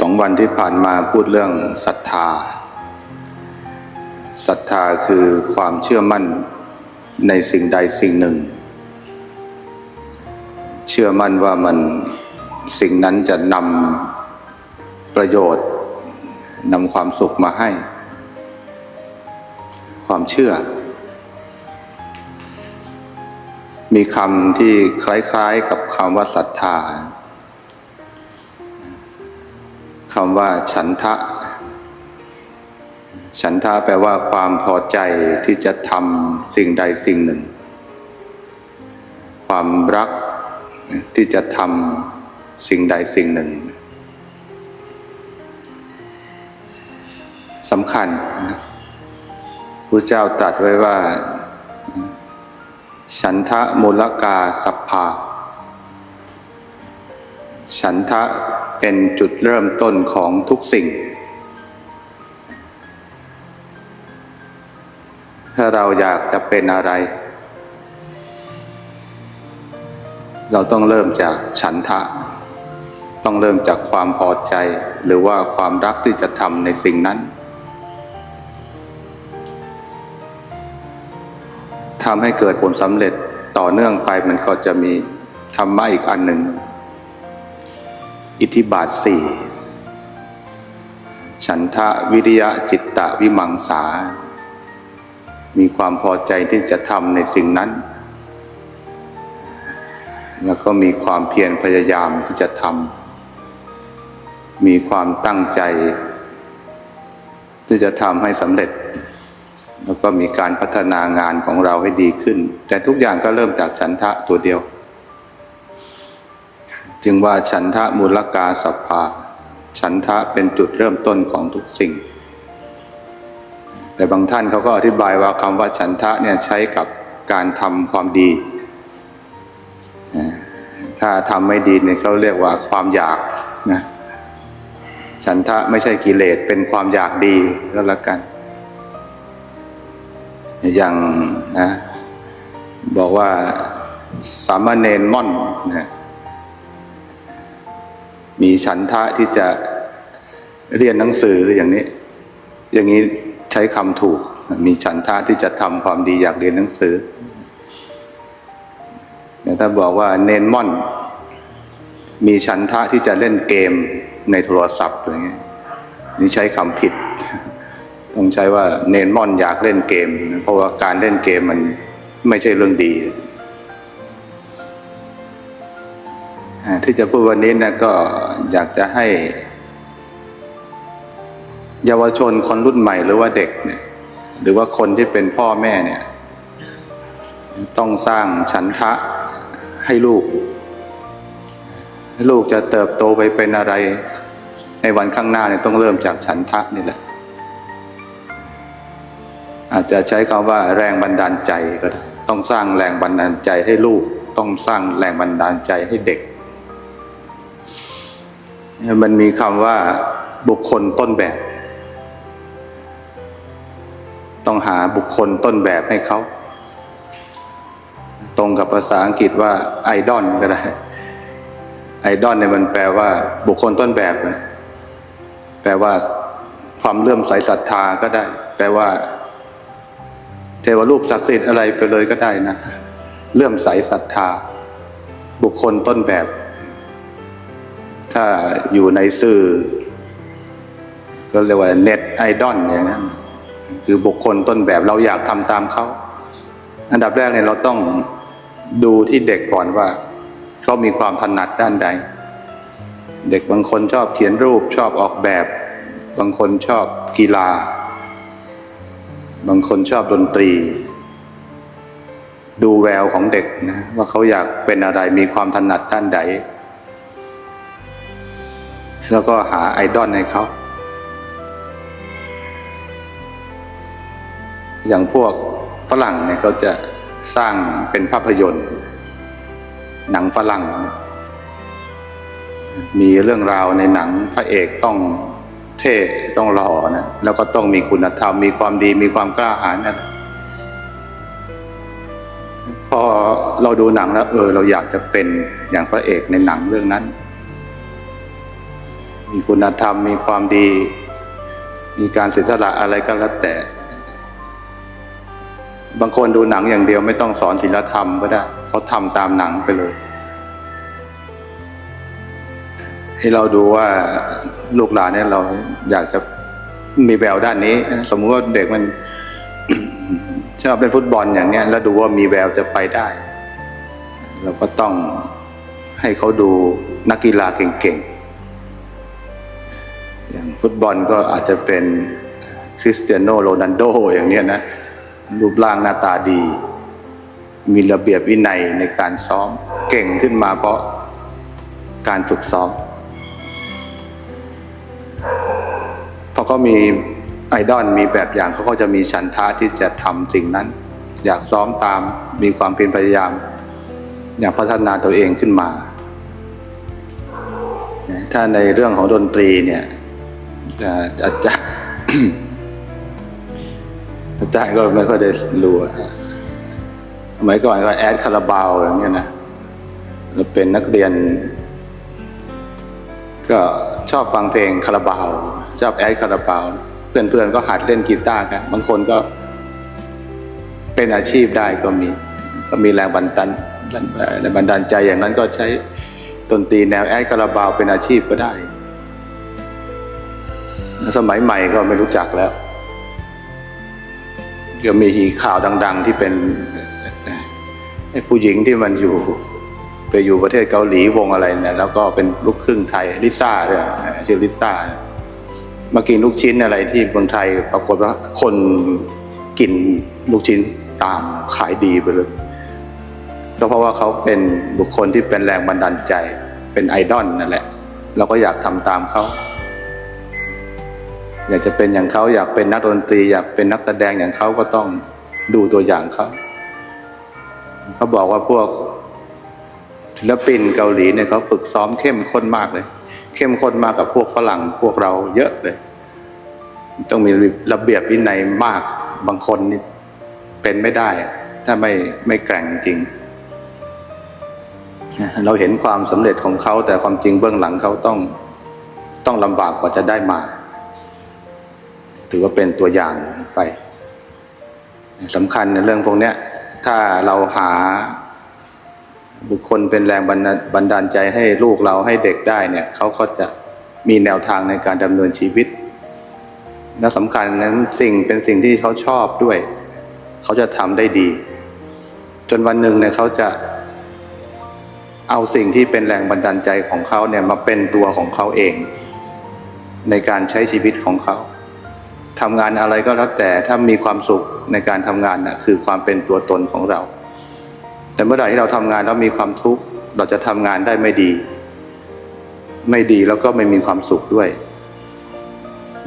สองวันที่ผ่านมาพูดเรื่องศรัทธาศรัทธาคือความเชื่อมั่นในสิ่งใดสิ่งหนึ่ง เชื่อมั่นว่ามันสิ่งนั้นจะนำประโยชน์นำความสุขมาให้ ความเชื่อ มีคำที่คล้ายๆกับคำว่าศรัทธา คำว่า ฉันทะ ฉันทะแปลว่าความพอใจที่จะทำสิ่งใดสิ่งหนึ่ง ความรักที่จะทำสิ่งใดสิ่งหนึ่งสำคัญนะพระเจ้าตรัสไว้ว่า ฉันทะมูลกาสัพพา ฉันทะ เป็นจุดเริ่มต้นของทุกสิ่ง ถ้าเราอยากจะเป็นอะไร เราต้องเริ่มจากฉันทะ ต้องเริ่มจากความพอใจ หรือว่าความรักที่จะทำในสิ่งนั้นทำให้เกิดผลสำเร็จต่อเนื่องไปมันก็จะมีธรรมะอีกอันหนึ่ง อิทธิบาทสี่ฉันทะวิริยะจิตตะวิมังสา มีความพอใจที่จะทำในสิ่งนั้น แล้วก็มีความเพียรพยายามที่จะทำมีความตั้งใจ ที่จะทำให้สำเร็จ แล้วก็มีการพัฒนางานของเราให้ดีขึ้น แต่ทุกอย่างก็เริ่มจากฉันทะตัวเดียว จึงว่าฉันทะมูลกาสัพพาฉันทะเป็นจุดเริ่มต้นของทุกสิ่ง แต่บางท่านเขาก็อธิบายว่าคำว่าฉันทะเนี่ยใช้กับการทำความดี ถ้าทำไม่ดีเนี่ยเขาเรียกว่าความอยากนะฉันทะไม่ใช่กิเลสเป็นความอยากดีแล้วละกัน อย่างนะบอกว่าสามเณรม่อนนะ มีฉันทะที่จะเรียนหนังสืออย่างนี้ อย่างนี้ใช้คำถูก มีฉันทะที่จะทำความดีอยากเรียนหนังสือแต่ถ้าบอกว่าเนนม่อน มีฉันทะที่จะเล่นเกมในโทรศัพท์อย่างเงี้ยนี่ใช้คำผิด ต้องใช้ว่าเนนม่อนอยากเล่นเกม เพราะว่าการเล่นเกมมันไม่ใช่เรื่องดี ที่จะพูดวันนี้นะก็อยากจะให้ เยาวชนคนรุ่นใหม่หรือว่าเด็กเนี่ย หรือว่าคนที่เป็นพ่อแม่เนี่ย ต้องสร้างฉันทะให้ลูกให้ลูกจะเติบโตไปเป็นอะไร ในวันข้างหน้าเนี่ยต้องเริ่มจากฉันทะนี่แหละ อาจจะใช้คำว่าแรงบันดาลใจก็ได้ต้องสร้างแรงบันดาลใจให้ลูก ต้องสร้างแรงบันดาลใจให้เด็ก มันมีคำว่าบุคคลต้นแบบ ต้องหาบุคคลต้นแบบให้เขา ตรงกับภาษาอังกฤษว่าไอดอลก็ได้ไอดอลเนี่ยมันแปลว่า บุคคลต้นแบบ แปลว่า ความเลื่อมใสศรัทธาก็ได้ แปลว่า เทวรูปศักดิ์สิทธิ์อะไรไปเลยก็ได้นะเลื่อมใสศรัทธา บุคคลต้นแบบ ถ้าอยู่ในสื่อ ก็เรียกว่าเน็ตไอดอลอย่างนั้นคือบุคคลต้นแบบเราอยากทำตามเขาอันดับแรกเนี่ยเราต้องดูที่เด็กก่อนว่าเขามีความถนัดด้านใด เด็กบางคนชอบเขียนรูปชอบออกแบบ บางคนชอบกีฬา บางคนชอบดนตรี ดูแววของเด็กนะว่าเขาอยากเป็นอะไรมีความถนัดด้านใด แล้วก็หาไอดอลให้เขา อย่างพวกฝรั่งเนี่ยเขาจะสร้างเป็นภาพยนตร์ หนังฝรั่ง มีเรื่องราวในหนังพระเอกต้องเท่ต้องหล่อนะแล้วก็ต้องมีคุณธรรม มีความดีมีความกล้าหาญนะพอเราดูหนังแล้ว เออ เราอยากจะเป็นอย่างพระเอกในหนังเรื่องนั้น มีคุณธรรม มีความดี มีการเสียสละอะไรก็แล้วแต่ บางคนดูหนังอย่างเดียวไม่ต้องสอนศีลธรรมก็ได้ เขาทำตามหนังไปเลย ให้เราดูว่าลูกหลานเนี่ยเราอยากจะมีแววด้านนี้ สมมุติว่าเด็กมันชอบเป็นฟุตบอลอย่างเนี้ย แล้วดูว่ามีแววจะไปได้ เราก็ต้องให้เขาดูนักกีฬาเก่งๆอย่าง ฟุตบอลก็อาจจะเป็นคริสเตียโนโรนัลโดอย่างเนี้ยนะ รูปร่างหน้าตาดี มีระเบียบวินัยในการซ้อมเก่งขึ้นมาเพราะการฝึกซ้อมพอเขามีไอดอลมีแบบอย่างเขาก็จะมีฉันทะที่จะทำสิ่งนั้น อยากซ้อมตามมีความเพียรพยายาม อยากพัฒนาตัวเองขึ้นมา ถ้าในเรื่องของดนตรีเนี่ย อาจารย์อาจารย์ก็ไม่ค่อยได้รู้สมัยก่อนก็แอดคาราบาวอย่างเงี้ยนะเราเป็นนักเรียน ก็ชอบฟังเพลงคาราบาว ชอบแอดคาราบาว เพื่อนๆก็หัดเล่นกีตาร์กัน บางคนก็เป็นอาชีพได้ก็มี ก็มีแรงบันดาลแรงบันดาลใจอย่างนั้นก็ใช้ดนตรีแนวแอดคาราบาวเป็นอาชีพก็ได้ สมัยใหม่ก็ไม่รู้จักแล้วเดี๋ยวมีข่าวดัง ๆ ที่เป็นไอ้ผู้หญิงที่มันอยู่ ไปอยู่ประเทศเกาหลีวงอะไรเนี่ยแล้วก็เป็นลูกครึ่งไทยลิซ่าด้วยชื่อลิซ่ามากินลูกชิ้นอะไรที่เมืองไทยปรากฏว่าคนกินลูกชิ้นตามขายดีไปเลยก็เพราะว่าเขาเป็นบุคคลที่เป็นแรงบันดาลใจ เป็นไอดอลนั่นแหละ เราก็อยากทำตามเขา อยากจะเป็นอย่างเขาอยากเป็นนักดนตรี อยากเป็นนักแสดงอย่างเขาก็ต้องดูตัวอย่างเขาเขาบอกว่าพวกศิลปินเกาหลีเนี่ยเขาฝึกซ้อมเข้มข้นมากเลย เข้มข้นมากกับพวกฝรั่งพวกเราเยอะเลย ต้องมีระเบียบวินัยมากบางคนนี่เป็นไม่ได้ ถ้าไม่ไม่แกร่งจริง เราเห็นความสำเร็จของเขาแต่ความจริงเบื้องหลังเขาต้องต้องลำบากกว่าจะได้มา ถือว่าเป็นตัวอย่างไปสำคัญในเรื่องพวกนี้ถ้าเราหาบุคคลเป็นแรงบันดาลใจให้ลูกเราให้เด็กได้เนี่ยเขาก็จะมีแนวทางในการดำเนินชีวิต และสำคัญนั้นสิ่งเป็นสิ่งที่เขาชอบด้วย เขาจะทำได้ดี จนวันหนึ่งเนี่ยเขาจะเอาสิ่งที่เป็นแรงบันดาลใจของเขาเนี่ยมาเป็นตัวของเขาเอง ในการใช้ชีวิตของเขา ทำงานอะไรก็แล้วแต่ถ้ามีความสุขในการทำงานนะ่ะคือความเป็นตัวตนของเรา แต่เมื่อไหร่ที่เราทำงานแล้วมีความทุกข์เราจะทำงานได้ไม่ดี ไม่ดีแล้วก็ไม่มีความสุขด้วย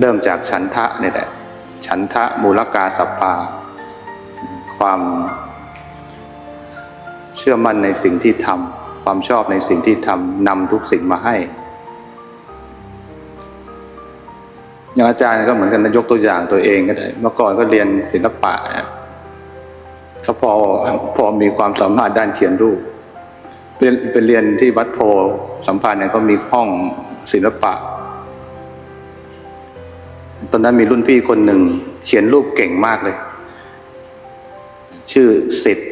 เริ่มจากฉันทะนี่แหละ ฉันทะมูลกาสัพพาความเชื่อมั่นในสิ่งที่ทำความชอบในสิ่งที่ทำนำทุกสิ่งมาให้ อย่างอาจารย์ก็เหมือนกันนะยกตัวอย่างตัวเองก็ได้ เมื่อก่อนก็เรียนศิลปะนะเขาพอพอมีความสามารถด้านเขียนรูปเป็นเป็นเรียนที่วัดโพสัมพันธ์เนี่ยเขามีห้องศิลปะ ตอนนั้นมีรุ่นพี่คนหนึ่ง เขียนรูปเก่งมากเลย ชื่อสิทธิ์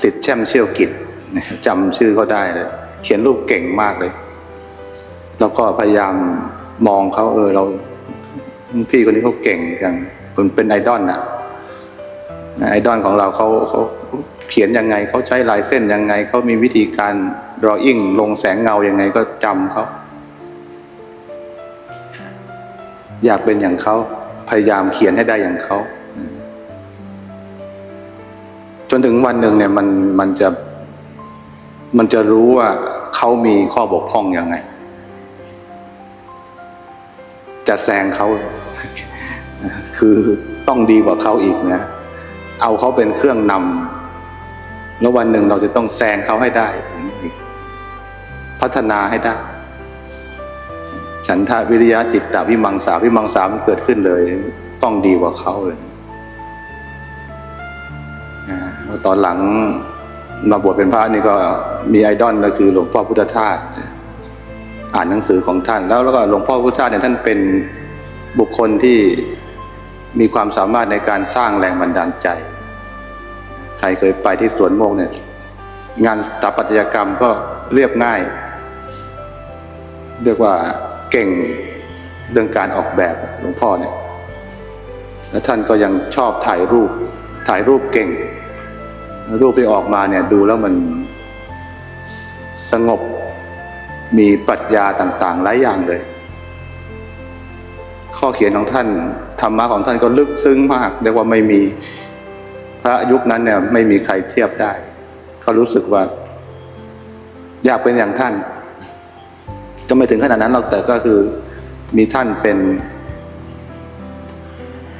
สิทธิ์แช่มเชี่ยวกิจจำชื่อเขาได้เลย เขียนรูปเก่งมากเลย แล้วก็พยายามมองเขาเออเรา พี่คนนี้เขาเก่งอย่างเป็นเป็นไอดอลนะไอดอลของเราเขาเขาเขียนยังไงเขาใช้ลายเส้นยังไงเขามีวิธีการรออิ่งลงแสงเงายังไงก็จำเขาอยากเป็นอย่างเขาพยายามเขียนให้ได้อย่างเขาจนถึงวันหนึ่งเนี่ยมันมันจะ มันจะรู้ว่าเขามีข้อบกพร่องอยังไง จะแซงเขา คือต้องดีกว่าเขาอีกนะ เอาเขาเป็นเครื่องนำแล้ววันหนึ่งเราจะต้องแซงเขาให้ได้พัฒนาให้ได้ ฉันทาวิริยะจิตตวิมังสาวิมังสามันเกิดขึ้นเลย ต้องดีกว่าเขาเลยตอนหลังมาบวชเป็นพระนี่ก็มีไอดอลก็คือหลวงพ่อพุทธทาสอ่านหนังสือของท่าน แล้วแล้วก็หลวงพ่อพุทธทาสเนี่ยท่านเป็น บุคคลที่มีความสามารถในการสร้างแรงบันดาลใจ ใครเคยไปที่สวนโมกเนี่ย งานสถาปัตยกรรมก็เรียบง่าย เรียกว่าเก่งเรื่องการออกแบบหลวงพ่อเนี่ย แล้วท่านก็ยังชอบถ่ายรูป ถ่ายรูปเก่ง รูปที่ออกมาเนี่ยดูแล้วมันสงบมีปรัชญาต่างๆ หลายอย่างเลย ข้อเขียนของท่านธรรมะของท่านก็ลึกซึ้งมากเรียกว่าไม่มีพระยุคนั้นเนี่ยไม่มีใครเทียบได้เขารู้สึกว่า อยากเป็นอย่างท่าน ก็ไม่ถึงขนาดนั้นหรอกแต่ก็คือมีท่านเป็น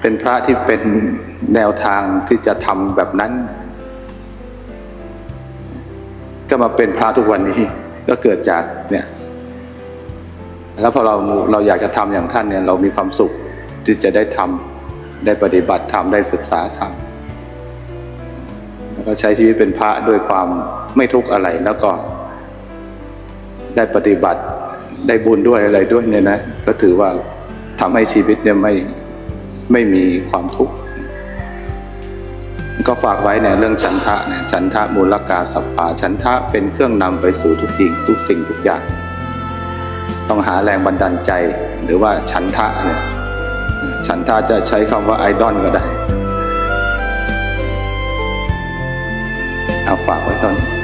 เป็นพระที่เป็นแนวทางที่จะทำแบบนั้น ก็มาเป็นพระทุกวันนี้ ก็เกิดจากเนี่ย แล้วพอเราเราอยากจะทำอย่างท่านเนี่ยเรามีความสุขที่จะได้ทำได้ปฏิบัติธรรมได้ศึกษาธรรมแล้วก็ใช้ชีวิตเป็นพระด้วยความไม่ทุกข์อะไรแล้วก็ได้ปฏิบัติได้บุญด้วยอะไรด้วยเนี่ยนะก็ถือว่าทำให้ชีวิตเนี่ยไม่ไม่มีความทุกข์ก็ฝากไว้ในเรื่องฉันทะเนี่ยฉันทะมูลกาสัพพาฉันทะเป็นเครื่องนำไปสู่ทุกสิ่งทุกสิ่งทุกอย่าง ต้องหาแรงบันดาลใจหรือว่าฉันทะเนี่ยฉันทะจะใช้คำว่าไอดอลก็ได้ เอาฝากไว้เท่านี้